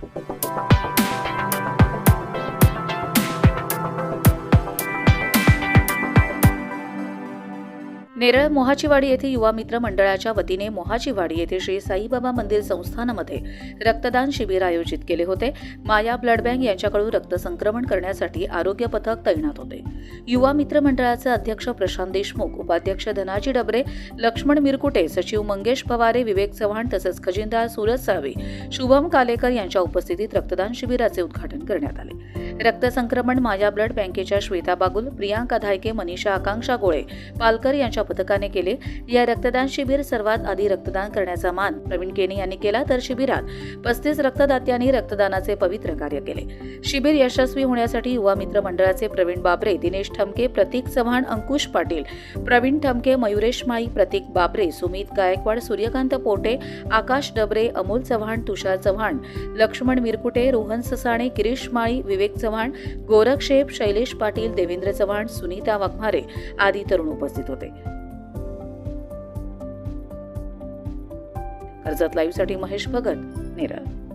Thank you. Neral मोहाचीवाडी येथे युवा मित्र मंडळाच्या वतीने मोहाचीवाडी येथे श्री साईबाबा मंदिर संस्थानमध्ये रक्तदान शिबिर आयोजित केले होते. माया ब्लड बँक यांच्याकडून रक्त संक्रमण करण्यासाठी आरोग्य पथक तैनात होते. युवा मित्र मंडळाचे अध्यक्ष प्रशांत देशमुख उपाध्यक्ष धनाजी डबरे लक्ष्मण मिरकुटे सचिव मंगेश पवारे विवेक चव्हाण तसंच खजिनदार सूरज साळवे शुभम कालेकर यांच्या उपस्थितीत रक्तदान शिबिराचे उद्घाटन करण्यात आले. रक्तसंक्रमण माझ्या ब्लड बँकेच्या श्वेता बागुल प्रियांका धायके मनीषा आकांक्षा गोळे पालकर यांच्या पथकाने केले. या रक्तदान शिबिर सर्वात आधी रक्तदान करण्याचा मान प्रवीण केनी यांनी केला तर शिबिरात पस्तीस रक्तदात्यांनी रक्तदानाचे पवित्र कार्य केले. शिबिर यशस्वी होण्यासाठी युवा मित्र मंडळाचे प्रवीण बाबरे दिनेश ठमके प्रतीक चव्हाण अंकुश पाटील प्रवीण ठमके मयुरेश माई प्रतीक बाबरे सुमित गायकवाड सूर्यकांत पोटे आकाश डबरे अमोल चव्हाण तुषार चव्हाण लक्ष्मण मिरकुटे रोहन ससाणे गिरीश माळी विवेक चव्हाण गोरख शेप शैलेश पाटील देवेंद्र चव्हाण सुनीता वाघमारे आदी तरुण उपस्थित होते. कर्जत लाईव्हसाठी महेश भगत नेरळ.